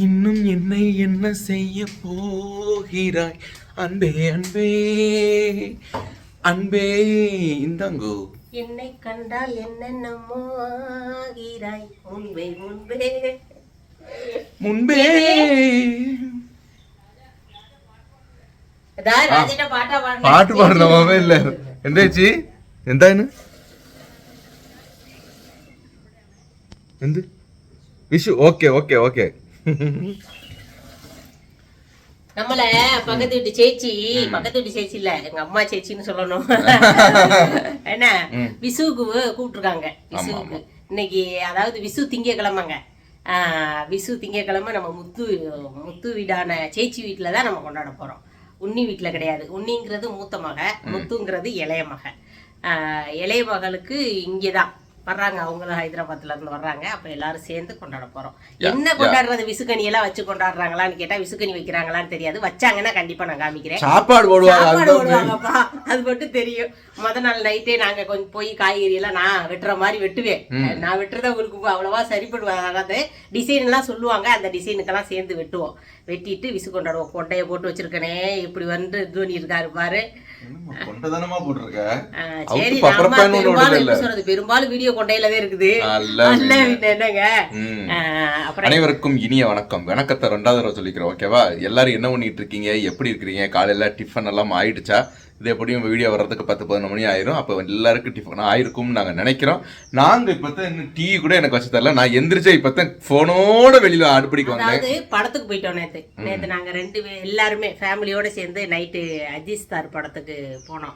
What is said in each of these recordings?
இன்னும் என்னை என்ன செய்ய போகிறாய்? அன்பே அன்பே அன்பே இந்தாங்கோ. என்னை கண்டால் என்னென்னமோ ஆகிறாய் முன்பே முன்பே. முன்பே. പാട്ട് പാടണം മൊബൈലില്ല എന്താ ചേച്ചി എന്താണ് എന്ത് വിഷു ഓക്കെ ഓക്കെ ഓക്കെ நம்மள பக்கத்து வீட்டு சேச்சி பக்கத்து வீட்டு சேச்சி இல்ல எங்க அம்மா சேச்சின்னு சொல்லணும். என்ன. விசுவுக்கு கூப்பிட்டுருக்காங்க. விசுவுக்கு. இன்னைக்கு அதாவது விசு திங்கக்கிழமைங்க. ஆஹ், விசு திங்கக்கிழமை நம்ம முத்து முத்து வீடான சேச்சி வீட்டில் தான் நம்ம கொண்டாட போகிறோம் உன்னி வீட்டில் கிடையாது. உன்னிங்கிறது மூத்த மக முத்துங்கிறது இளைய மக. ஆஹ், இளைய மகளுக்கு இங்கே தான் வர்றாங்க. அவங்களும் ஹைதராபாத்ல இருந்து வர்றாங்க. அப்ப எல்லாரும் சேர்ந்து கொண்டாட போறோம். என்ன கொண்டாடுறது? விசுக்கனி எல்லாம் வச்சு கொண்டாடுறாங்களான்னு கேட்டா விசுக்கனி வைக்கிறாங்களான்னு தெரியாது. வச்சாங்கன்னா கண்டிப்பா நான் காமிக்கிறேன். சாப்பாடு போடுவாங்கப்பா. அது மட்டும் தெரியும். முத நாள் நைட்டே நாங்க கொஞ்சம் போய் காய்கறி எல்லாம் நான் வெட்டுற மாதிரி வெட்டுவேன். நான் வெட்டுறத உங்களுக்கு அவ்வளவா சரிப்படு வராது டிசைன் எல்லாம் சொல்லுவாங்க. அந்த டிசைனுக்கெல்லாம் சேர்ந்து வெட்டுவோம். வெட்டிட்டு விசு கொண்டாடுவோம் கொண்டைய போட்டு வச்சிருக்கனே. இப்படி வந்து தோனி இருக்காரு பாரு. சரி பெரும்பாலும் வீடியோ கொண்டையில தான் இருக்குது என்னங்க? அனைவருக்கும் இனிய வணக்கம். வணக்கத்தை ரெண்டாவது தடவை சொல்லிக்கிறோம் ஓகேவா? எல்லாரும் என்ன பண்ணிட்டு இருக்கீங்க? எப்படி இருக்கிறீங்க? காலையில டிஃபன் எல்லாம் ஆயிடுச்சா இது எப்படியும் வீடியோ வர்றதுக்கு பத்து பதினொன்று மணி ஆயிரும். அப்போ எல்லாருக்கும் டிஃபன் ஆயிருக்கும்னு நாங்கள் நினைக்கிறோம். நாங்கள் இப்போ தான் இன்னும் டீ கூட எனக்கு வச்சு தரல. நான் எந்திரிச்சே இப்போ தான் ஃபோனோட வெளியில் அடுப்படிக்கு வந்தேன். படத்துக்கு போயிட்டோம் நேத்து. நேத்து நாங்க ரெண்டு எல்லாருமே ஃபேமிலியோட சேர்ந்து நைட்டு அஜித் ஸ்டார் படத்துக்கு போனோம்.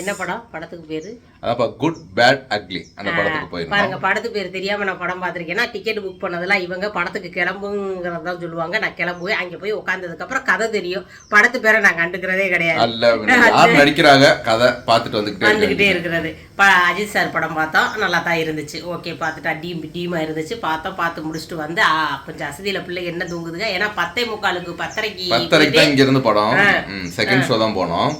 என்ன படம்? படத்துக்கு பேரு? அதான்ப்பா குட் பேட் அக்லி அந்த படத்துக்கு பாருங்க போயிருந்தோம் படத்து பேர் தெரியாம நான் படம் பார்த்திருக்கேன்னா டிக்கெட் புக் பண்ணதெல்லாம் இவங்க படத்துக்கு கிளம்புங்கிறது தான் சொல்லுவாங்க. நான் கிளம்புவேன் அங்க போய் உட்காந்ததுக்கு அப்புறம் கதை தெரியும். படத்து பேரை நான் கண்டுக்கிறதே கிடையாது. அல்ல நடிக்கிறாங்க? கதை பார்த்துட்டு வந்துக்கிட்டே இருக்கேன். இருக்கிறது. அஜித் சார் படம் பார்த்தோம். நல்லா தான் இருந்துச்சு. ஓகே பார்த்துட்டா டீம் டீமா இருந்துச்சு. பார்த்தோம் பார்த்து முடிச்சுட்டு வந்து கொஞ்சம் அசதியில பிள்ளைங்க என்ன தூங்குதுங்க? ஏன்னா பத்தே முக்காலுக்கு பத்தரைக்கு பத்தரைக்கு தான் இங்க இருந்து படம். செகண்ட் ஷோ தான் போனோம்.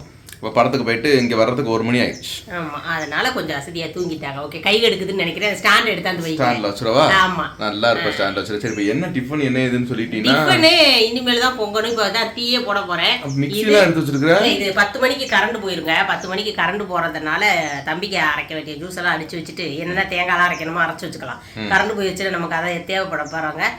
இப்போ படத்துக்கு போயிட்டு இங்க வர்றதுக்கு ஒரு மணி ஆயிடுச்சு. ஆமா அதனால கொஞ்சம் அசதியா தூங்கிட்டாங்க. ஓகே கை எடுக்குதுன்னு நினைக்கிறேன். ஸ்டாண்ட் எடுத்தாந்து வைக்கிறேன் ஸ்டாண்ட்ல வச்சிருவா ஆமா. நல்லா இருப்ப ஸ்டாண்ட்ல வச்சிரு. சரி இப்போ என்ன டிஃபன் என்ன ஏதுன்னு சொல்லிட்டீங்கன்னா டிஃபனு இனிமேல் தான் பொங்கணும். இப்போ தான் டீயே போட போறேன். மிக்சிலாம் எடுத்து வச்சிருக்கிற? இல்ல, இது பத்து மணிக்கு கரண்ட் போயிருங்க. பத்து மணிக்கு கரண்ட் போறதுனால தம்பிக்கு அரைக்க வேண்டிய ஜூஸ் எல்லாம் அடிச்சு வச்சுட்டு என்னென்ன தேங்காய்லாம் அரைக்கணுமோ அரைச்சு வச்சுக்கலாம். கரண்ட் போய் வச்சுட்டு நமக்கு அதை தேவைப்பட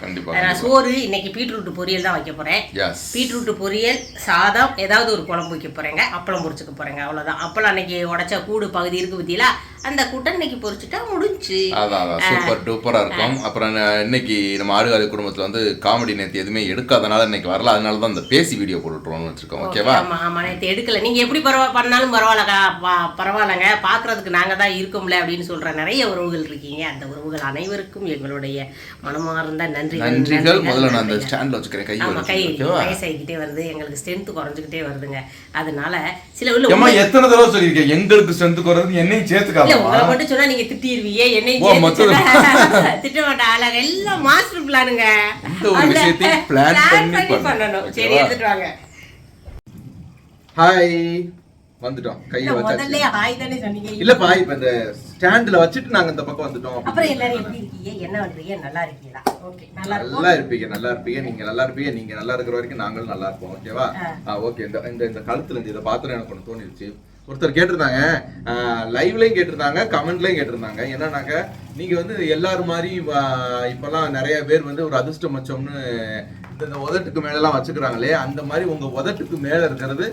கண்டிப்பா நான் சோறு இன்னைக்கு பீட்ரூட் பொரியல் தான் வைக்க போறேன். எஸ் பீட்ரூட் பொரியல் சாதம் ஏதாவது ஒரு குழம்பு வைக்க போறேங்க. அப்பளம் பொரிச்சுக்க போகிறேங்க அவ்வளவுதான். அப்பளம் அன்னைக்கு உடைச்ச கூடு பகுதி இருக்கு பத்தியில அந்த கூட்டை இன்னைக்கு பொரிச்சுட்டா முடிஞ்சு. அதான் அதான். சூப்பர் டூப்பரா இருக்கும். அப்புறம் இன்னைக்கு நம்ம ஆடுகாலி குடும்பத்துல வந்து காமெடி நேத்து எதுவுமே எடுக்காதனால இன்னைக்கு வரல. அதனால தான் இந்த பேசி வீடியோ போட்டுட்டுருவோம்னு வச்சிருக்கோம் ஓகேவா? ஆமா ஆமா. நேற்று எடுக்கல. நீங்க எப்படி பரவா பண்ணாலும் பரவாயில்லக்கா பரவாயில்லைங்க. பாக்குறதுக்கு நாங்க தான் இருக்கோம்ல அப்படின்னு சொல்ற நிறைய உறவுகள் இருக்கீங்க. அந்த உறவுகள் அனைவருக்கும் எங்களுடைய மனமார்ந்த நன்றிகள் நன்றிகள். முதல்ல நான் அந்த. ஸ்டாண்ட்ல வச்சுக்கிறேன். கை ஓகேவா? வயசாகிக்கிட்டே வருது. எங்களுக்கு ஸ்ட்ரென்த் குறைஞ்சிக்கிட்டே வருதுங்க. அதனால சில உள்ள எத்தனை தடவை சொல்லியிருக்கேன்? எங்களுக்கு ஸ்ட்ரென்த் குறைறது என்னையும் இல்ல சேர்த்துக்காமா உங்களை மட்டும் சொன்னா நீங்க திட்டிடுவீங்க என்னையும் திட்ட மாட்டேன் அழகா எல்லாம் மாஸ்டர் பிளானுங்க இந்த ஒரு விஷயத்தையும் plan பண்ணி பண்ணணும். பண்ணணும். சரி ஓகேவா? எடுத்துட்டு வாங்க. ஹாய் வந்துட்டோம். கையை இல்ல, வச்சாச்சு. முதல்ல ஹாய் தானே சொன்னீங்க. இல்லப்பா இப்ப இந்த ஸ்டாண்ட்ல வச்சுட்டு நாங்க இந்த பக்கம் வந்துட்டோம் அப்புறம் எல்லாரும் எப்படி இருக்கீங்க? என்ன பண்றீங்க? நல்லா இருக்கீங்களா? ஓகே நல்லா இருக்கும். நல்லா இருப்பீங்க நல்லா இருப்பீங்க. நீங்க நல்லா இருப்பீங்க. நீங்க நல்லா இருக்கிற வரைக்கும் நாங்களும் நல்லா இருப்போம். ஓகேவா. ஓகே. இந்த இந்த இந்த கழுத்துல இருந்து இதை பாத்திரம் எனக்கு ஒன்று தோணிருச்சு. ஒருத்தர் கேட்டிருந்தாங்க லைவ்லையும் கேட்டிருந்தாங்க கமெண்ட்லையும் கேட்டிருந்தாங்க. என்னன்னாக்க நீங்க வந்து எல்லாரும் மாதிரி இப்போல்லாம் இப்பெல்லாம் நிறைய பேர் வந்து ஒரு அதிர்ஷ்டம் மச்சம்னு இந்த உதட்டுக்கு மேலெல்லாம் வச்சுக்கிறாங்களே அந்த மாதிரி உங்க உதட்டுக்கு மேல இருக்கிறது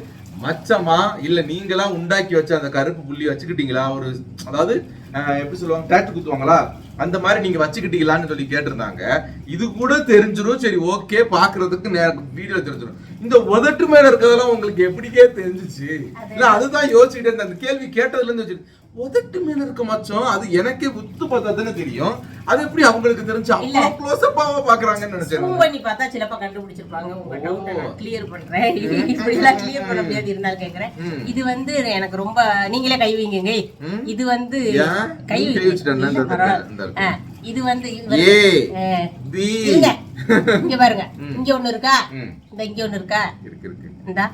மச்சமா? இல்ல நீங்களா உண்டாக்கி வச்ச அந்த கருப்பு புள்ளி வச்சுக்கிட்டீங்களா? ஒரு அதாவது எப்படி சொல்லுவாங்க டேட்டு குத்துவாங்களா? அந்த மாதிரி நீங்க வச்சுக்கிட்டீங்களான்னு சொல்லி கேட்டிருந்தாங்க. இது கூட தெரிஞ்சிரும். சரி ஓகே பாக்குறதுக்கு வீடியோ தெரிஞ்சிரும். இந்த உதட்டு மேல இருக்கிறதெல்லாம் உங்களுக்கு எப்படிக்கே தெரிஞ்சுச்சு. இல்ல அதுதான் யோசிச்சுட்டு அந்த கேள்வி கேட்டதுல இருந்து உதட்டு மேல இருக்க மச்சம் அது எனக்கே உத்து பார்த்தா தெரியும். அது எப்படி அவங்களுக்கு தெரிஞ்சு அவ்வளவு க்ளோஸ் அப்பாவா பாக்குறாங்கன்னு நினைச்சேன் பண்ணி பார்த்தா சிலப்பா கண்டுபிடிச்சிருப்பாங்க. உங்க டவுட்டை நான் கிளியர் பண்றேன். இப்படி எல்லாம் கிளியர் பண்ண முடியாது இருந்தாலும் கேக்குறேன். இது வந்து எனக்கு ரொம்ப நீங்களே கை வைங்க. இது வந்து? கை இது வந்து. இங்க பாருங்க. இங்க. ஒண்ணு இருக்கா. இந்த இங்க ஒண்ணு இருக்கா? இருக்கு இருக்கு. இந்தா.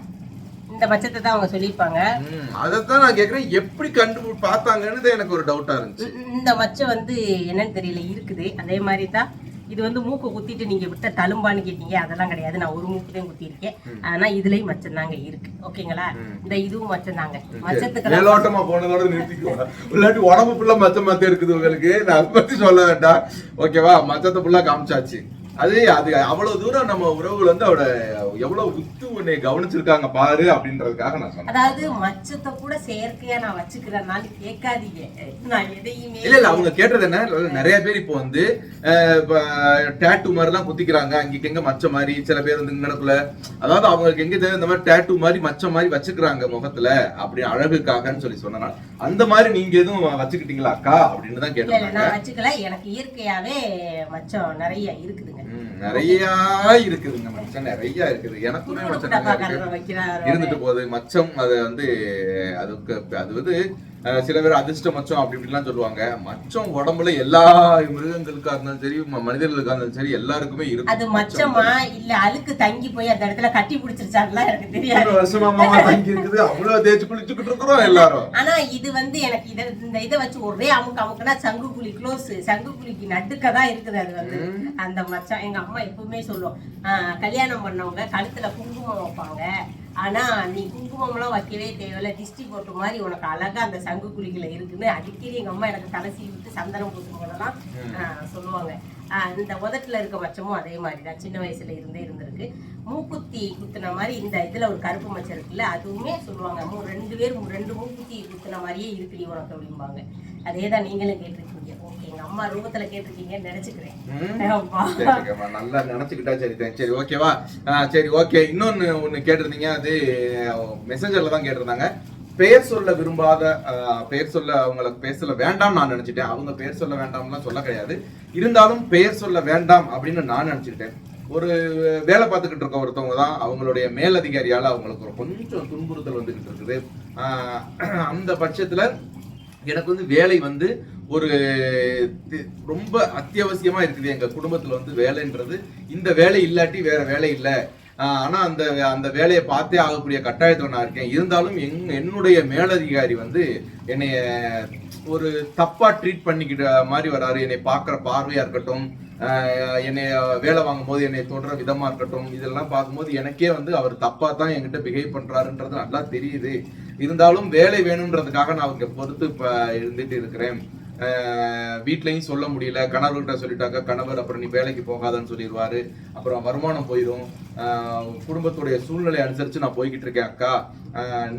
இந்த பட்சத்தை தான் அவங்க சொல்லியிருப்பாங்க. அதைத்தான் நான் கேக்குறேன் எப்படி கண்டு பார்த்தாங்கன்னு எனக்கு ஒரு டவுட்டா இருந்துச்சு. இந்த மச்சம் வந்து என்னன்னு தெரியல இருக்குது. அதே மாதிரி தான் இது வந்து மூக்கு குத்திட்டு நீங்க விட்ட தழும்பான்னு கேட்டீங்க. அதெல்லாம் கிடையாது. நான் ஒரு மூக்கு தான் குத்திருக்கேன் ஆனா இதுலயும் மச்சம் தாங்க இருக்கு. ஓகேங்களா? இந்த இதுவும் மச்சம் தாங்க மச்சத்துக்கு மேலோட்டமா போனதோட நிறுத்திக்குவோம் இல்லாட்டி உடம்பு ஃபுல்லா மச்சம் மத்த இருக்குது உங்களுக்கு. நான் பத்தி சொல்ல வேண்டாம். ஓகேவா? மச்சத்தை ஃபுல்லா காமிச்சாச்சு. அது அது அவ்வளவு தூரம் நம்ம உறவுகள் வந்து அவட எவ்வளவு உத்து உன்னை கவனிச்சிருக்காங்க பாரு அப்படின்றதுக்காக நான் சொன்னேன். அதாவது மச்சத்தை கூட செயற்கையா நான் வச்சுக்கிறேன்னாலும் கேட்காதீங்க. நான் எதையுமே இல்ல இல்ல அவங்க கேட்டது என்ன? நிறைய பேர் இப்போ வந்து டேட்டு மாதிரி எல்லாம் குத்திக்கிறாங்க. அங்க எங்க மச்ச மாதிரி சில பேர் வந்து இங்கனக்குள்ள அதாவது அவங்களுக்கு எங்க தெரியும் இந்த மாதிரி டேட்டு மாதிரி மச்ச மாதிரி வச்சுக்கிறாங்க முகத்துல அப்படி அழகுக்காகன்னு சொல்லி சொன்னனால. அந்த மாதிரி நீங்க எதுவும் வச்சுக்கிட்டீங்களா அக்கா? அப்படின்னு தான் கேட்டிருந்தாங்க நான் வச்சுக்கல. எனக்கு இயற்கையாவே மச்சம் நிறைய இருக்குதுங்க. நிறைய இருக்குதுங்க மச்சம் நிறைய இருக்குது. எனக்குமே மச்சம் இருந்துட்டு போகுது. மச்சம் அது வந்து அதுக்கு அது வந்து சில பேர் அதிர்ஷ்ட மச்சம் அப்படி இப்படிலாம் சொல்லுவாங்க. மச்சம் உடம்புல எல்லா மிருகங்களுக்கா இருந்தாலும் சரி மனிதர்களுக்கா இருந்தாலும் சரி எல்லாருக்குமே அது இருக்கும் மச்சமா? இல்ல அழுக்கு தங்கி போய் அந்த இடத்துல கட்டி பிடிச்சிருச்சான்லாம் எனக்கு தெரியாது. வருஷமா தங்கி இருக்குது அவ்வளவு தேய்ச்சி குளிச்சுக்கிட்டு இருக்கிறோம் எல்லாரும். ஆனா இது வந்து எனக்கு இத இந்த இதை வச்சு ஒரே அமுக்கு அமுக்குனா சங்கு குழி க்ளோஸ் சங்கு குழிக்கு நடுக்க தான் இருக்குது அது வந்து. அந்த மச்சான் எங்க அம்மா எப்பவுமே சொல்லும் ஆஹ், கல்யாணம் பண்ணவங்க கழுத்துல குங்குமம் வைப்பாங்க ஆனா நீ குங்குமம்லாம் வைக்கவே தேவையில்ல. திஷ்டி போட்டு மாதிரி உனக்கு அழகா அந்த சங்கு குழிக்குள்ள இருக்குன்னு அடிக்கடி எங்க அம்மா எனக்கு தலை சீவி விட்டு சந்தனம் ஆஹ், சொல்லுவாங்க. இந்த உதட்டுல இருக்க மச்சமும் அதே மாதிரி தான் சின்ன வயசுல இருந்தே இருந்திருக்கு. மூக்குத்தி குத்துன மாதிரி இந்த இதுல ஒரு கருப்பு மச்சம் இருக்குல்ல அதுவுமே சொல்லுவாங்க. மூ ரெண்டு பேர் ரெண்டு மூக்குத்தி குத்துன மாதிரியே இருக்குடி உனக்கு அப்படிம்பாங்க. அதே தான் நீங்களும் கேட்டிருக்கீங்க. எங்க அம்மா ரூபத்துல கேட்டிருக்கீங்கன்னு நினைச்சுக்கிறேன். நல்லா நினைச்சுக்கிட்டா சரி. சரி ஓகேவா சரி ஓகே இன்னொன்னு ஒண்ணு கேட்டிருந்தீங்க அது மெசஞ்சர்ல தான் கேட்டிருந்தாங்க. பெயர் சொல்ல விரும்பாத பெயர் சொல்ல அவங்களுக்கு பெயர் சொல்ல வேண்டாம் நான் நினைச்சிட்டேன். அவங்க பெயர் சொல்ல வேண்டாம்லாம் சொல்ல கிடையாது. இருந்தாலும் பெயர் சொல்ல வேண்டாம் அப்படின்னு நான் நினைச்சுக்கிட்டேன் ஒரு வேலை பார்த்துக்கிட்டு இருக்க ஒருத்தவங்க தான் அவங்களுடைய மேலதிகாரியால அவங்களுக்கு ஒரு கொஞ்சம் துன்புறுத்தல் வந்துகிட்டு இருக்குது. அந்த பட்சத்துல எனக்கு வந்து வேலை வந்து ஒரு தி- ரொம்ப அத்தியாவசியமா இருக்குது எங்க குடும்பத்துல வந்து வேலைன்றது. இந்த வேலை இல்லாட்டி வேற வேலை இல்லை. ஆனால் ஆனா அந்த அந்த வேலையை பார்த்தே ஆகக்கூடிய கட்டாயத்துல நான் இருக்கேன். இருந்தாலும் எங் என்னுடைய மேலதிகாரி வந்து என்னைய ஒரு தப்பா ட்ரீட் பண்ணிக்கிட்ட மாதிரி வராரு. என்னை பார்க்குற பார்வையா இருக்கட்டும் என்னை வேலை வாங்கும் போது என்னை தொடர விதமா இருக்கட்டும் இதெல்லாம் பார்க்கும்போது எனக்கே வந்து அவர் தப்பா தான் என்கிட்ட பிஹேவ் பண்றாருன்றது நல்லா தெரியுது. இருந்தாலும் வேலை வேணுன்றதுக்காக நான் அவங்க பொறுத்து இப்போ இருந்துட்டு இருக்கிறேன். வீட்லையும் சொல்ல முடியல. கணவர்கிட்ட சொல்லிட்டாங்க கணவர் அப்புறம் நீ வேலைக்கு போகாதன்னு சொல்லிடுவாரு. அப்புறம் வருமானம் போயிடும் குடும்பத்துடைய சூழ்நிலை அனுசரித்து நான் போய்கிட்டு இருக்கேன் அக்கா.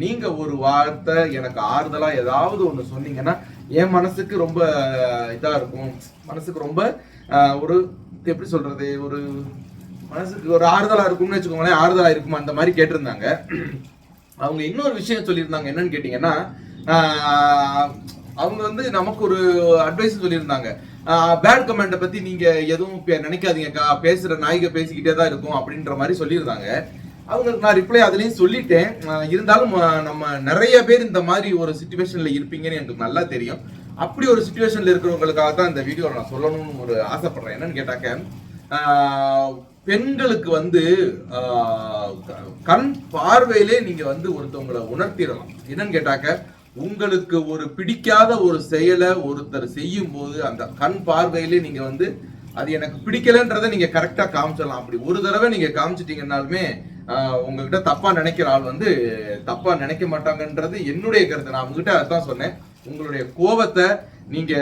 நீங்கள் ஒரு வார்த்தை எனக்கு ஆறுதலாக ஏதாவது ஒன்று சொன்னீங்கன்னா என் மனசுக்கு ரொம்ப இதாக இருக்கும். மனசுக்கு ரொம்ப ஒரு எப்படி சொல்கிறது ஒரு மனசுக்கு ஒரு ஆறுதலாக இருக்கும்னு வச்சுக்கோங்களேன். ஆறுதலாக இருக்குமா? அந்த மாதிரி கேட்டிருந்தாங்க. அவங்க இன்னொரு விஷயம் சொல்லியிருந்தாங்க என்னன்னு கேட்டீங்கன்னா அவங்க வந்து நமக்கு ஒரு அட்வைஸ் சொல்லியிருந்தாங்க. பேட் கமெண்ட்டை பற்றி நீங்கள் எதுவும் நினைக்காதீங்கக்கா. பேசுகிற நாய்க பேசிக்கிட்டே தான் இருக்கும் அப்படின்ற மாதிரி சொல்லியிருந்தாங்க. அவங்களுக்கு நான் ரிப்ளை அதுலேயும் சொல்லிட்டேன். இருந்தாலும் நம்ம நிறைய பேர் இந்த மாதிரி ஒரு சுச்சுவேஷனில் இருப்பீங்கன்னு எனக்கு நல்லா தெரியும். அப்படி ஒரு சுச்சுவேஷனில் இருக்கிறவங்களுக்காக தான் இந்த வீடியோ நான் சொல்லணும்னு ஒரு ஆசைப்பட்றேன். என்னன்னு கேட்டாக்க பெண்களுக்கு வந்து கண் பார்வையிலே நீங்க வந்து ஒருத்தவங்களை உணர்த்திடலாம். என்னன்னு கேட்டாக்க உங்களுக்கு ஒரு பிடிக்காத ஒரு செயலை ஒருத்தர் செய்யும் போது அந்த கண் பார்வையிலே நீங்க வந்து அது எனக்கு பிடிக்கலன்றதை நீங்க கரெக்டா காமிச்சிடலாம். அப்படி ஒரு தடவை நீங்க காமிச்சிட்டீங்கன்னாலுமே உங்ககிட்ட தப்பா நினைக்கிற ஆள் வந்து தப்பா நினைக்க மாட்டாங்கன்றது என்னுடைய கருத்து. நான் உங்ககிட்ட அதான் சொன்னேன். உங்களுடைய கோபத்தை நீங்க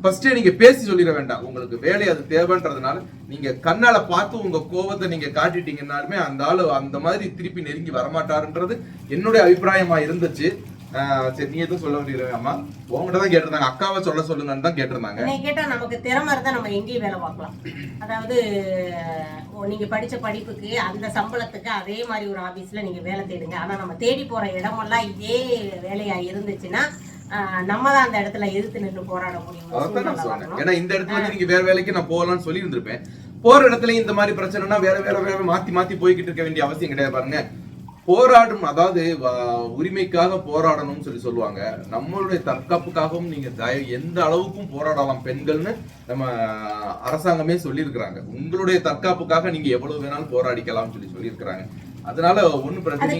ஃபர்ஸ்டே நீங்க பேசி சொல்லிட வேண்டாம். உங்களுக்கு வேலை அது தேவைன்றதுனால நீங்க கண்ணால பார்த்து உங்க கோபத்தை நீங்க காட்டிட்டீங்கன்னாலுமே அந்த ஆளு அந்த மாதிரி திருப்பி நெருங்கி வரமாட்டாருன்றது என்னுடைய அபிப்பிராயமா இருந்துச்சு. ஆஹ் சரி நீ எதுவும் சொல்ல வேண்டியது அம்மா. உங்ககிட்ட தான் கேட்டிருந்தாங்க. அக்காவை சொல்ல சொல்லுங்கன்னு தான் கேட்டிருந்தாங்க. நீங்க கேட்டா நமக்கு திறமை இருந்தா நம்ம எங்கேயும் வேலை பார்க்கலாம். அதாவது ஓ, நீங்க படிச்ச படிப்புக்கு அந்த சம்பளத்துக்கு அதே மாதிரி ஒரு ஆபீஸ்ல நீங்க வேலை தேடுங்க. ஆனா நம்ம தேடி போற இடமெல்லாம் இதே வேலையா இருந்துச்சுன்னா நம்ம தான் அந்த இடத்துல எதிர்த்து நின்று போராட முடியும். ஏன்னா இந்த இடத்துல நீங்க வேற வேலைக்கு நான் போகலாம்னு சொல்லி இருந்திருப்பேன் போற இடத்துல இந்த மாதிரி பிரச்சனைனா வேற வேற வேற மாத்தி மாத்தி போய்கிட்டு இருக்க வேண்டிய அவசியம் கிடையாது பாருங்க. போராடும் அதாவது உரிமைக்காக போராடணும்னு சொல்லி சொல்லுவாங்க. நம்மளுடைய தற்காப்புக்காகவும் நீங்க எந்த அளவுக்கும் போராடலாம் பெண்கள்னு நம்ம அரசாங்கமே சொல்லியிருக்கிறாங்க. உங்களுடைய தற்காப்புக்காக நீங்க எவ்வளவு வேணாலும் போராடிக்கலாம்னு சொல்லி சொல்லியிருக்கிறாங்க. அதனால ஒண்ணும் பிரச்சனை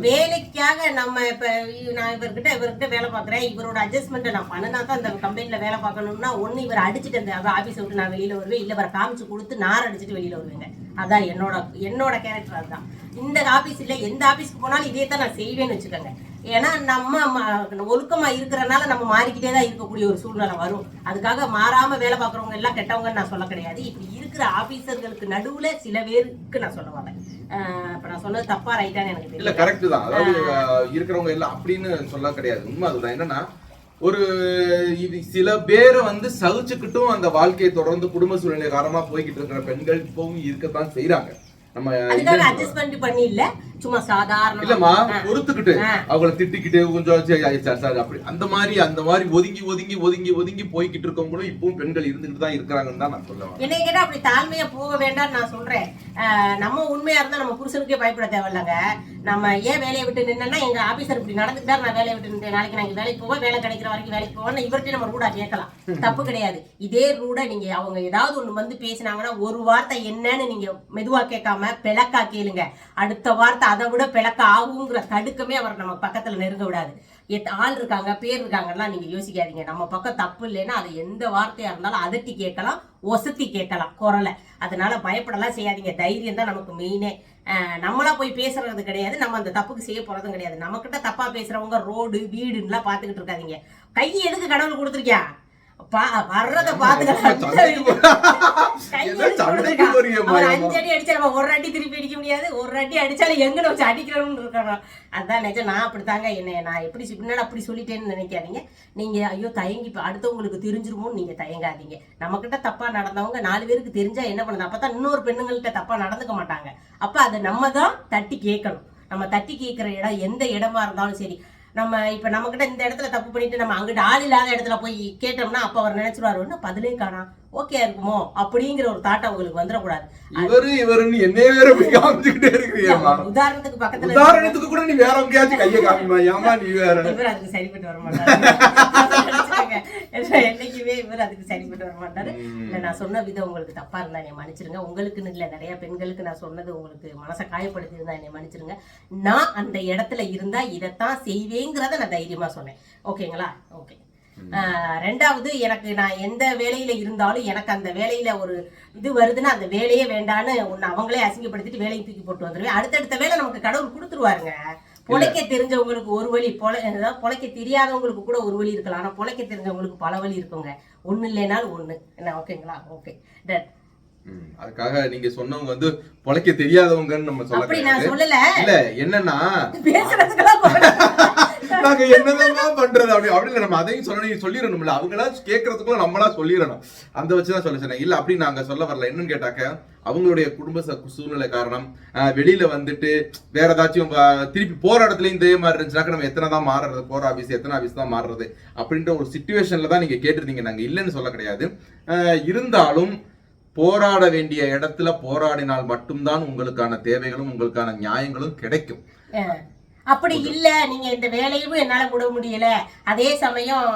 வேலைக்காக நம்ம இப்ப நான் இவர்கிட்ட இவர்கிட்ட வேலை பார்க்கறேன். இவரோட அட்ஜஸ்ட்மெண்ட் நான் பண்ணினா தான் இந்த கம்பெனில வேலை பார்க்கணும்னா ஒண்ணு இவர் அடிச்சுட்டு அந்த ஆபீஸ் விட்டு நான் வெளியில வருவேன். இல்ல இவரை காமிச்சு கொடுத்து நார் அடிச்சுட்டு வெளியில வருவேங்க. அதான் என்னோட என்னோட கேரக்டர் அதுதான். இந்த ஆபீஸ் இல்ல எந்த ஆபீஸ்க்கு போனாலும் இதே தான் நான் செய்வேன்னு வச்சுக்கோங்க. ஏன்னா நம்ம ம- ஒழுக்கமா இருக்கிறனால நம்ம மாறிக்கிட்டே தான் இருக்கக்கூடிய ஒரு சூழ்நிலை வரும். அதுக்காக மாறாம வேலை பார்க்குறவங்க எல்லாம் கெட்டவங்கன்னு நான் சொல்ல கிடையாது. இப்படி இருக்கிற ஆபீசர்களுக்கு நடுவுல சில பேருக்கு நான் சொல்ல வரேன் இப்ப நான் சொன்னது தப்பா ரைட்டான்னு எனக்கு இல்ல தெரியல. கரெக்ட் தான். அதாவது இருக்கிறவங்க எல்லாம் அப்படின்னு சொல்ல கிடையாது. உண்மை அதுதான். என்னன்னா ஒரு இது சில பேரை வந்து சகிச்சுக்கிட்டும் அந்த வாழ்க்கையை தொடர்ந்து குடும்ப சூழ்நிலை காரணமா போய்கிட்டு இருக்கிற பெண்கள் இப்பவும் இருக்கத்தான் செய்றாங்க. நம்ம அட்ஜஸ்ட்மெண்ட் பண்ணி இல்ல. சும்மா சாதாரண இல்லம்மா பொறுத்துக்கிட்டு. அவங்கள திட்டிக்கிட்டு கொஞ்சம் அப்படி. அந்த மாதிரி அந்த மாதிரி ஒதுங்கி ஒதுங்கி ஒதுங்கி ஒதுங்கி போய்கிட்டு இருக்கவங்களும் இப்பவும் பெண்கள் இருந்துகிட்டு தான் இருக்கிறாங்கன்னு தான் நான் சொல்ல வரேன். என்னை கேட்டா அப்படி தாழ்மையா போக வேண்டாம்னு நான் சொல்றேன். நம்ம உண்மையா இருந்தா நம்ம புருஷனுக்கே பயப்பட தேவையில்லைங்க. நம்ம ஏன் வேலையை விட்டு நின்னா எங்க ஆபீசர் இப்படி நடந்துக்கிட்டா நான் வேலையை விட்டு நின்றேன். நாளைக்கு நான் இங்க வேலைக்கு போவேன் வேலை கிடைக்கிற வரைக்கும் வேலைக்கு போவேன் இவர்கிட்ட நம்ம ரூடா கேட்கலாம். தப்பு கிடையாது. இதே ரூடா நீங்க அவங்க ஏதாவது ஒண்ணு வந்து பேசினாங்கன்னா ஒரு வார்த்தை என்னன்னு நீங்க மெதுவா கேட்காம பிளக்கா கேளுங்க. அடுத்த வார்த்தை அதை விட பிளக்க ஆகுங்கிற தடுக்கமே அவர் நம்ம பக்கத்தில் நெருங்க விடாது. எத் ஆள் இருக்காங்க பேர் இருக்காங்கலாம் நீங்க யோசிக்காதீங்க. நம்ம பக்கம் தப்பு இல்லைன்னா அது எந்த வார்த்தையா இருந்தாலும் அதட்டி கேட்கலாம் ஒசத்தி கேட்கலாம் குரலை. அதனால பயப்படலாம் செய்யாதீங்க. தைரியம் தான் நமக்கு மெயினே நம்மளா போய் பேசுறது கிடையாது. நம்ம அந்த தப்புக்கு செய்ய போறதும் கிடையாது. நம்மக்கிட்ட தப்பா பேசுறவங்க ரோடு வீடுன்னுலாம் பார்த்துக்கிட்டு இருக்காதீங்க. கை எதுக்கு கடவுள் கொடுத்துருக்கியா? வர்றத பாத்துக்கலாம் அடி அடிச்சா ஒரு அடி திருப்பி அடிக்க முடியாது. ஒரு அடி அடிச்சாலும் வச்சு அடிக்கிறோம்னு இருக்கணும் அதான் நிஜம். நான் அப்படித்தாங்க. என்ன நான் எப்படி பின்னாடி அப்படி சொல்லிட்டேன்னு நினைக்காதீங்க. நீங்க ஐயோ தயங்கி அடுத்தவங்களுக்கு தெரிஞ்சிருமோன்னு நீங்க தயங்காதீங்க. நம்ம கிட்ட தப்பா நடந்தவங்க நாலு பேருக்கு தெரிஞ்சா என்ன பண்ணுது? அப்பதான் இன்னொரு பெண்ணுங்கள்ட்ட தப்பா நடந்துக்க மாட்டாங்க. அப்ப அதை நம்ம தான் தட்டி கேட்கணும். நம்ம தட்டி கேட்கிற இடம் எந்த இடமா இருந்தாலும் சரி நம்ம இப்ப நம்ம கிட்ட இந்த இடத்துல தப்பு பண்ணிட்டு நம்ம அங்கிட்ட ஆள் இல்லாத இடத்துல போய் கேட்டோம்னா அப்ப அவர் நினைச்சிருவாரு ஒன்று பதிலே காணாம் ஓகே இருக்குமோ? அப்படிங்கிற ஒரு தாட் அவங்களுக்கு வந்துடக்கூடாது. இவரு இவருன்னு என்னைய வேற போய் காமிச்சுக்கிட்டே இருக்கிறியம்மா உதாரணத்துக்கு பக்கத்துல உதாரணத்துக்கு கூட நீ வேற எங்கேயாச்சும் கைய காமிமா ஏமா நீ வேற? இவர் அதுக்கு சரிப்பட்டு வர மாட்டாரு. என்னைக்குமே இவர் அதுக்கு சரிப்பட்டு வர மாட்டாரு. இல்ல நான் சொன்ன விதம் உங்களுக்கு தப்பா இருந்தா என்னை மன்னிச்சிருங்க. உங்களுக்குன்னு இல்ல நிறைய பெண்களுக்கு நான் சொன்னது உங்களுக்கு மனசை காயப்படுத்தி இருந்தா என்னை மன்னிச்சிருங்க. நான் அந்த இடத்துல இருந்தா இதைத்தான் செய்வேங்கிறத நான் தைரியமா சொன்னேன். ஓகேங்களா? ஓகே. ரெண்டாவது எனக்கு நான் எந்த வேலையில இருந்தாலும் எனக்கு அந்த வேலையில ஒரு இது வருதுன்னா அந்த வேலையே வேண்டான்னு ஒன்னு அவங்களே அசிங்கப்படுத்திட்டு வேலையை தூக்கி போட்டு வந்துருவேன். அடுத்தடுத்த வேலை நமக்கு கடவுள் கொடுத்துருவாருங்க. பொழைக்க தெரிஞ்சவங்களுக்கு ஒரு வழி பொழை அதாவது பொழைக்க தெரியாதவங்களுக்கு கூட ஒரு வழி இருக்கலாம். ஆனா பொழைக்க தெரிஞ்சவங்களுக்கு பல வழி இருக்குங்க. ஒண்ணு இல்லைனாலும் ஒண்ணு. என்ன ஓகேங்களா? ஓகே. ம், அதுக்காக நீங்க சொன்னவங்க வந்து பொழைக்க தெரியாதவங்கன்னு நம்ம சொல்ல அப்படி நான் சொல்லல. இல்ல என்னன்னா பேசுறதுக்கெல்லாம் நாங்க என்னதான் பண்றது? அப்படி அப்படி நம்ம அதையும் சொல்லணும் சொல்லிடணும்ல. அவங்களா கேட்கறதுக்குள்ள நம்மளா சொல்லிடணும். அந்த வச்சுதான் சொல்ல சொன்னேன். இல்ல அப்படி நாங்க சொல்ல வரல. என்னன்னு கேட்டாக்க அவங்களுடைய குடும்ப ச- சூழ்நிலை காரணம் வெளியில வந்துட்டு வேற ஏதாச்சும் திருப்பி போற இடத்துலயும் இதே மாதிரி இருந்துச்சுனாக்க நம்ம எத்தனை தான் மாறுறது? போற ஆபீஸ் எத்தனை ஆபீஸ் தான் மாறுறது? அப்படின்ற ஒரு சுச்சுவேஷன்ல தான் நீங்க கேட்டிருந்தீங்க. நாங்க இல்லைன்னு சொல்ல கிடையாது. ஆஹ், இருந்தாலும் போராட வேண்டிய இடத்துல போராடினால் மட்டும்தான் உங்களுக்கான தேவைகளும் உங்களுக்கான நியாயங்களும் கிடைக்கும். அப்படி இல்ல நீங்க இந்த வேலையும் என்னால விட முடியல. அதே சமயம்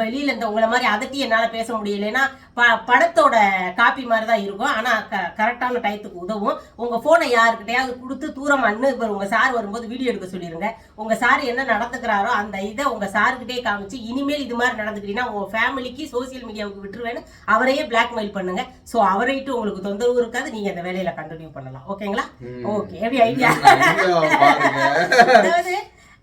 வெளியில இந்த உங்களை மாதிரி அதட்டி என்னால பேச முடியலன்னா ப படத்தோட காப்பி மாதிரி தான் இருக்கும். ஆனா கரெக்டான டயத்துக்கு உதவும். உங்க போனை யாருக்கிட்டையாவது கொடுத்து தூரம் அண்ணு இப்போ உங்க சார் வரும்போது வீடியோ எடுக்க சொல்லிருங்க. உங்க சார் என்ன நடந்துக்கிறாரோ அந்த இதை உங்க சார்கிட்டே காமிச்சு இனிமேல் இது மாதிரி நடந்துக்கிறீங்கன்னா உங்க ஃபேமிலிக்கு சோசியல் மீடியாவுக்கு விட்டுருவேன்னு அவரையே பிளாக்மெயில் பண்ணுங்க. ஸோ அவரைட்டு உங்களுக்கு தொந்தரவு இருக்காது. நீங்க அந்த வேலையில கண்டினியூ பண்ணலாம். ஓகேங்களா ஓகே எப்படி ஐடியா அதாவது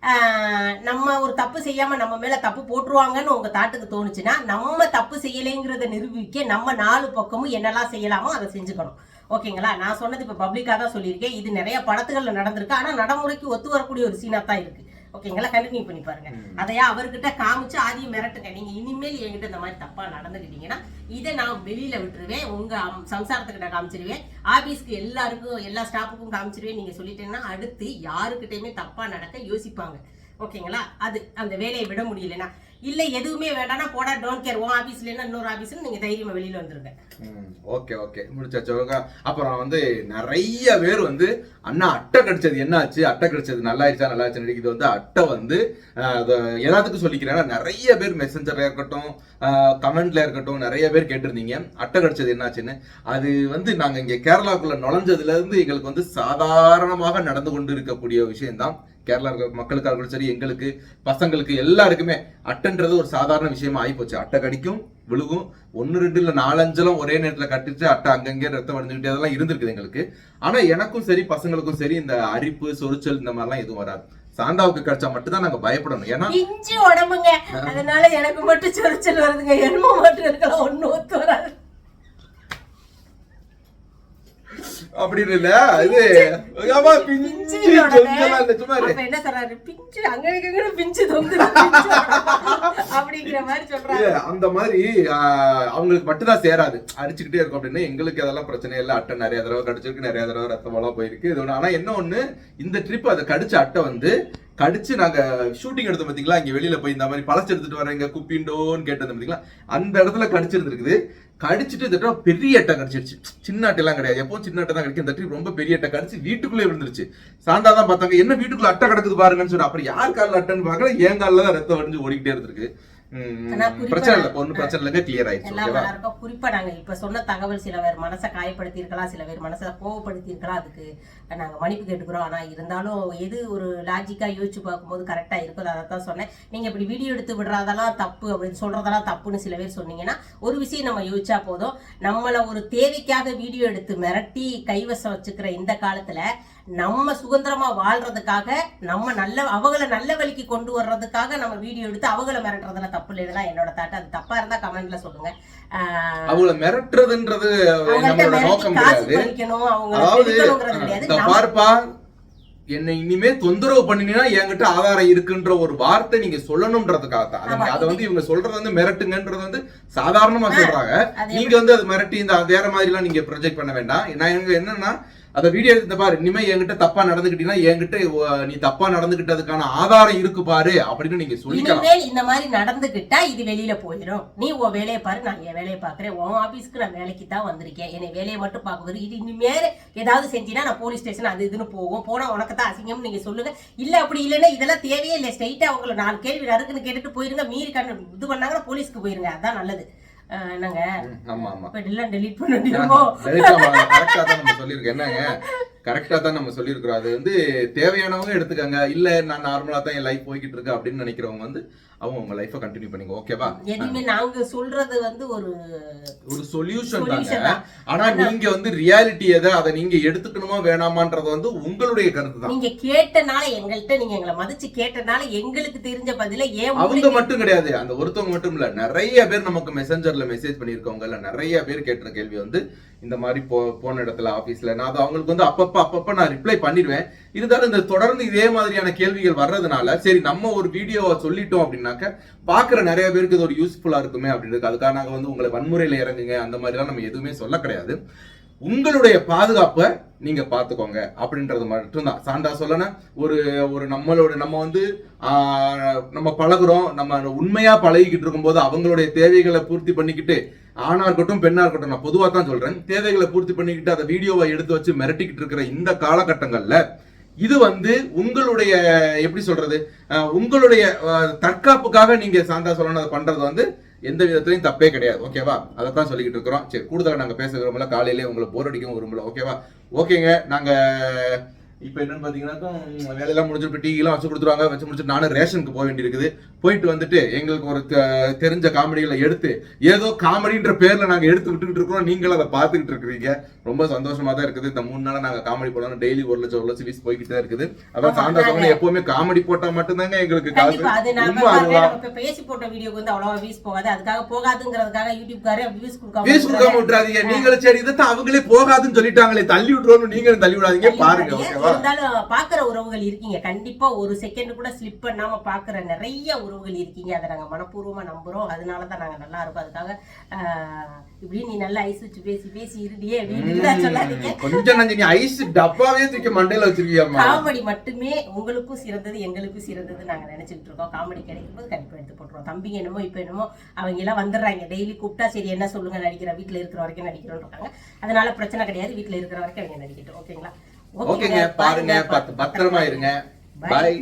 ஆஹ், நம்ம ஒரு தப்பு செய்யாம நம்ம மேல தப்பு போட்டுருவாங்கன்னு உங்க தாட்டுக்கு தோணுச்சுன்னா நம்ம தப்பு செய்யலைங்கிறத நிரூபிக்க நம்ம நாலு பக்கமும் என்னெல்லாம் செய்யலாமோ அதை செஞ்சுக்கணும். ஓகேங்களா? நான் சொன்னது இப்ப பப்ளிக்கா தான் சொல்லியிருக்கேன். இது நிறைய படத்துகள்ல நடந்திருக்கு. ஆனா நடைமுறைக்கு ஒத்து வரக்கூடிய ஒரு சீனா தான் இருக்கு. ஓகேங்களா கண்டினியூ பண்ணி பாருங்க. அதையா அவர்கிட்ட காமிச்சு ஆதியம் மிரட்டுங்க. நீங்க இனிமேல் என்கிட்ட இந்த மாதிரி தப்பா நடந்துக்கிட்டீங்கன்னா இதை நான் வெளியில விட்டுருவேன். உங்க சம்சாரத்துக்கிட்ட காமிச்சிருவேன். ஆபீஸ்க்கு எல்லாருக்கும் எல்லா ஸ்டாஃபுக்கும் காமிச்சிருவேன். நீங்க சொல்லிட்டேன்னா அடுத்து யாருக்கிட்டையுமே தப்பா நடக்க யோசிப்பாங்க. ஓகேங்களா அது அந்த வேலையை விட முடியலன்னா. இல்லை எதுவுமே வேண்டாம்னா போடா டோன்ட் கேர் உன் ஆஃபீஸ்ல என்ன இன்னொரு ஆபீஸ்ல நீங்கள் தைரியமாக வெளியில் வந்துருங்க. Okay okay. முடிச்சாச்சு ஓகே. அப்புறம் வந்து நிறைய பேர் வந்து அண்ணா அட்டை கிடைச்சது என்ன ஆச்சு அட்டை கிடைச்சது நல்லா ஆயிடுச்சா நல்லா ஆச்சு இது வந்து அட்டை வந்து எல்லாத்துக்கும் சொல்லிக்கிறேன்னா நிறைய பேர் மெசஞ்சர்ல இருக்கட்டும் கமெண்ட்ல இருக்கட்டும் நிறைய பேர் கேட்டிருந்தீங்க. அட்டை கிடைச்சது என்னாச்சுன்னு. அது வந்து நாங்கள் இங்கே கேரளாக்குள்ள நுழைஞ்சதுல இருந்து எங்களுக்கு வந்து சாதாரணமாக நடந்து கொண்டு இருக்கக்கூடிய விஷயம்தான் கேரளா இருக்க மக்களுக்காக இருக்கட்டும் சரி எங்களுக்கு பசங்களுக்கு எல்லாருக்குமே அட்டைன்றது ஒரு சாதாரண விஷயமா ஆயிப்போச்சு. அட்டை கடிக்கும் விழுகும். ஒன்று ரெண்டு இல்லை நாலஞ்செல்லாம் ஒரே நேரத்தில் கட்டிச்சு அட்டை அங்கங்கே ரத்தம் வடிஞ்சுக்கிட்டே அதெல்லாம் இருந்திருக்குது எங்களுக்கு. ஆனா எனக்கும் சரி பசங்களுக்கும் சரி இந்த அரிப்பு சொரிச்சல் இந்த மாதிரிலாம் எதுவும் வராது. சாந்தாவுக்கு கிடைச்சா மட்டும்தான் நாங்க பயப்படணும். ஏன்னா உடம்புங்க. அதனால எனக்கு மட்டும் சொரிச்சல் வருதுங்க. என்னமோ மட்டும் இருக்கலாம் ஒண்ணும் ஒத்து வராது. அப்படின்னு இல்ல இது ஆமா, பிஞ்சு பிஞ்சியோட சொந்தெல்லாம் இல்ல, சும்மா இரு. அப்ப என்ன சொல்றாரு? பிஞ்சு அங்க இங்க பிஞ்சு தொங்குது பிஞ்சு. அப்படிங்கிற மாதிரி சொல்றாரு. இல்ல, அந்த மாதிரி அவங்களுக்கு மட்டும்தான் சேராது. அடிச்சுக்கிட்டே இருக்கும் அப்படின்னு எங்களுக்கு அதெல்லாம் பிரச்சனை இல்லை. அட்டை நிறைய தடவை கடிச்சிருக்கு நிறைய தடவை ரத்தமெல்லாம் போயிருக்கு. இது ஒண்ணு. ஆனா என்ன ஒண்ணு இந்த ட்ரிப் அதை கடிச்ச அட்டை வந்து கடிச்சு நாங்க ஷூட்டிங் எடுத்தோம் பாத்தீங்களா? இங்க வெளியில போய் இந்த மாதிரி பழச்சு எடுத்துட்டு வரேங்க குப்பிண்டோன்னு கேட்டது பாத்தீங்களா? அந்த இடத்துல கடிச்சிருந்துருக்குது. கடிச்சிட்டு இந்த தடவை பெரிய அட்டை கடிச்சிருச்சு. சின்ன அட்டை எல்லாம் கிடையாது. எப்போ சின்ன அட்டை தான் கிடைக்கும். இந்த ட்ரிப் ரொம்ப பெரிய அட்டை கடிச்சு வீட்டுக்குள்ளே விழுந்துருச்சு. சாந்தா தான் பார்த்தாங்க என்ன வீட்டுக்குள்ள அட்டை கிடக்குது பாருங்கன்னு சொல்லி அப்புறம் யார் காலில் அட்டைன்னு பார்க்கல. என் காலில் தான் ரத்தம் வடிஞ்சு ஓடிக்கிட்டே இருந்திருக்கு. பிரச்சனை இல்லை ஒன்றும் பிரச்சனை இல்லைங்க கிளியர் ஆயிடுச்சு எல்லாம் ஓகேவா நல்லா இருக்கும் குறிப்பா நாங்க இப்ப சொன்ன தகவல் சில பேர் மனசை காயப்படுத்தி இருக்கலாம் சில பேர் மனசை கோவப்படுத்தி இருக்கலாம் அதுக்கு நாங்க மன்னிப்பு கேட்டுக்கிறோம். ஆனா இருந்தாலும் எது ஒரு லாஜிக்கா யோசிச்சு பார்க்கும்போது கரெக்டா இருக்குதோ அதை தான் சொன்னேன். நீங்க இப்படி வீடியோ எடுத்து விடுறதெல்லாம் தப்பு அப்படின்னு சொல்றதெல்லாம் தப்புன்னு சில பேர் சொன்னீங்கன்னா ஒரு விஷயம் நம்ம யோசிச்சா போதும். நம்மள ஒரு தேவைக்காக வீடியோ எடுத்து மிரட்டி கைவசம் வச்சுக்கிற இந்த காலத்துல நம்ம சுதந்திரமா வாழ்றதுக்காக நம்ம நல்ல அவங்கள நல்ல வழிக்கு கொண்டு வர்றதுக்காக நம்ம வீடியோ எடுத்து அவங்கள மிரட்டுறதுல தப்பு இல்லைதான் என்னோட தாட்டு அது தப்பா இருந்தா கமெண்ட்ல சொல்லுங்க. அவங்கள மிரட்டுறதுன்றது நம்மளோட நோக்கம் கிடையாது. பாருப்பா என்னை இனிமே தொந்தரவு பண்ணினா என்கிட்ட ஆதாரம் இருக்குன்ற ஒரு வார்த்தை நீங்க சொல்லணும்ன்றதுக்காக தான் அதை- வந்து இவங்க சொல்றது வந்து மிரட்டுங்கன்றது வந்து சாதாரணமா சொல்றாங்க. நீங்க வந்து அது மிரட்டி இந்த வேற மாதிரி எல்லாம் நீங்க ப்ரொஜெக்ட் பண்ண வேண்டாம். நான் என்னன்னா அந்த வீடியோ எடுத்து பாரு இனிமே என்கிட்ட தப்பா நடந்துக்கிட்டீங்கன்னா என்கிட்ட நீ தப்பா நடந்துகிட்டதுக்கான ஆதாரம் இருக்கு பாரு அப்படின்னு நீங்க சொல்லிக்கலாம். இந்த மாதிரி நடந்துகிட்டா இது வெளியில போயிடும் நீ உன் வேலையை பாரு நான் என் வேலையை பாக்குறேன் உன் ஆபீஸ்க்கு நான் வேலைக்கு தான் வந்திருக்கேன். என்னை வேலையை மட்டும் பாக்குறது இது இனிமேல் ஏதாவது செஞ்சினா நான் போலீஸ் ஸ்டேஷன் அது இதுன்னு போகும். போனா உனக்கு தான் அசிங்கம்னு நீங்க சொல்லுங்க. இல்ல அப்படி இல்லைன்னா இதெல்லாம் தேவையே இல்லை. ஸ்ட்ரைட்டா அவங்கள நாலு கேள்வி நறுக்குன்னு கேட்டுட்டு போயிருங்க. மீறி கண்ணு இது பண்ணாங்கன்னா போலீஸ்க்கு போயிருங்க. அதான் நல்லது. என்னங்க? ஆமா ஆமா. இப்ப டெலீட் பண்ண கரெக்டா தான் நம்ம சொல்லியிருக்கோம். என்னங்க? கரெக்டா தான் நம்ம சொல்லியிருக்கிறோம். அது வந்து தேவையானவங்க எடுத்துக்கங்க. இல்ல நான் நார்மலா தான் என் லைஃப் போய்கிட்டு இருக்கு அப்படின்னு நினைக்கிறவங்க வந்து அவங்க உங்க லைஃபை கண்டினியூ பண்ணிங்க. ஓகேவா எதுவுமே நாங்க சொல்றது வந்து ஒரு ஒரு சொல்யூஷன் தாங்க. ஆனா நீங்க வந்து ரியாலிட்டி எதை அதை நீங்க எடுத்துக்கணுமா வேணாமான்றது வந்து உங்களுடைய கருத்து தான். நீங்க கேட்டனால எங்கள்கிட்ட நீங்க எங்களை மதிச்சு கேட்டனால எங்களுக்கு தெரிஞ்ச பதில ஏன் அவங்க மட்டும் கிடையாது. அந்த ஒருத்தவங்க மட்டும் இல்ல. நிறைய பேர் நமக்கு மெசஞ்சர்ல மெசேஜ் பண்ணிருக்கவங்க இல்ல. நிறைய பேர் கேட்ட கேள்வி வந்து இந்த மாதிரி போ போன இடத்துல ஆபீஸ்ல நான் அது அவங்களுக்கு வந்து அப்பப்ப அப்பப்ப நான் ரிப்ளை பண்ணிடுவேன். இருந்தாலும் இந்த தொடர்ந்து இதே மாதிரியான கேள்விகள் வர்றதுனால சரி நம்ம ஒரு வீடியோவை சொல்லிட்டோம் அப்படின்னாக்க பாக்குற நிறைய பேருக்கு இது ஒரு யூஸ்ஃபுல்லா இருக்குமே அப்படின்னு அதுக்காக நாங்கள் வந்து உங்களை வன்முறையில இறங்குங்க அந்த மாதிரிலாம் நம்ம எதுவுமே சொல்ல கிடையாது. உங்களுடைய பாதுகாப்பை நீங்க பாத்துக்கோங்க அப்படின்றது மட்டும்தான். சாண்டா சொல்லன ஒரு ஒரு நம்மளோட நம்ம வந்து நம்ம பழகுறோம் நம்ம உண்மையா பழகிக்கிட்டு இருக்கும்போது அவங்களுடைய தேவைகளை பூர்த்தி பண்ணிக்கிட்டு ஆணா இருக்கட்டும் பெண்ணா இருக்கட்டும் நான் பொதுவாக தான் சொல்றேன் தேவைகளை பூர்த்தி பண்ணிக்கிட்டு அதை வீடியோவை எடுத்து வச்சு மிரட்டிக்கிட்டு இருக்கிற இந்த காலகட்டங்கள்ல இது வந்து உங்களுடைய எப்படி சொல்றது உங்களுடைய தற்காப்புக்காக நீங்க சாந்தா சொல்லணும். அதை பண்றது வந்து எந்த விதத்துலையும் தப்பே கிடையாது. ஓகேவா அதைத்தான் சொல்லிக்கிட்டு இருக்கிறோம். சரி கூடுதலாக நாங்கள் பேச விரும்பல காலையிலே உங்களை போர் அடிக்கவும் விரும்பல ஓகேவா ஓகேங்க நாங்கள் இப்போ என்னன்னு பார்த்தீங்கன்னாக்கா வேலையெல்லாம் முடிஞ்சு இப்போ டீலாம் வச்சு கொடுத்துருவாங்க. வச்சு முடிச்சுட்டு நானும் ரேஷனுக்கு போக வேண்டியிருக்குது. போயிட்டு வந்துட்டு எங்களுக்கு ஒரு தெரிஞ்ச காமெடிகளை எடுத்து ஏதோ காமெடின்ற பேர்ல நாங்க எடுத்து விட்டுக்கிட்டு இருக்கிறோம். நீங்களும் அதை பார்த்துக்கிட்டு இருக்கிறீங்க. ரொம்ப சந்தோஷமா தான் இருக்குது. இந்த மூணு நாளா நாங்க காமெடி போடணும் டெய்லி ஒரு லட்சம் ஒரு லட்சம் வீஸ் போய்கிட்டு தான் இருக்குது. அதான் சாந்தா சொன்ன எப்பவுமே காமெடி போட்டா மட்டும்தாங்க எங்களுக்கு காசு. இப்ப பேசி போட்ட வீடியோக்கு வந்து அவ்வளவா வியூஸ் போகாது. அதுக்காக போகாதுங்கிறதுக்காக யூடியூப்காரே கொடுக்காம வீஸ் கொடுக்காம விட்டுறாதீங்க. நீங்களும் சரி இதை அவங்களே போகாதுன்னு சொல்லிட்டாங்களே. தள்ளி விட்டுருவோம் நீங்களும் தள்ளி விடாதீங்க. பாருங்க ஓகேவா? இருந்தாலும் பாக்குற உறவுகள் இருக்கீங்க. கண்டிப்பா ஒரு செகண்ட் கூட ஸ்லிப் பண்ணாம பாக்குற நிறைய உறவுகள் இருக்கீங்க. அதை நாங்க மனப்பூர்வமா நம்புறோம். அதனாலதான் நாங்க நல்லா இருக்கோம். அதுக்காக இப்படி நீ நல்லா ஐஸ் வச்சு பேசி பேசி இருடியே அப்படின்னு சொல்லாதீங்க. கொஞ்சம் ஐஸ் டப்பாவே தூக்கி மண்டையில வச்சிருக்கியாமா காமெடி மட்டுமே உங்களுக்கும் சிறந்தது எங்களுக்கும் சிறந்தது நாங்க நினைச்சிட்டு இருக்கோம். காமெடி கிடைக்கும் போது கண்டிப்பா எடுத்து போட்டுருவோம். தம்பிங்க என்னமோ இப்ப என்னமோ அவங்க எல்லாம் வந்துடுறாங்க. டெய்லி கூப்பிட்டா சரி என்ன சொல்லுங்க நடிக்கிற வீட்டுல இருக்கிற வரைக்கும் நடிக்கிறோம் இருக்காங்க. அதனால பிரச்சனை கிடையாது. வீட்டுல இருக்கிற வரைக்கும் அவங்க நடிக்கட்டும். ஓகேங்களா? ஓகேங்க பாருங்க பத்து பத்திரமா இருங்க. பாய்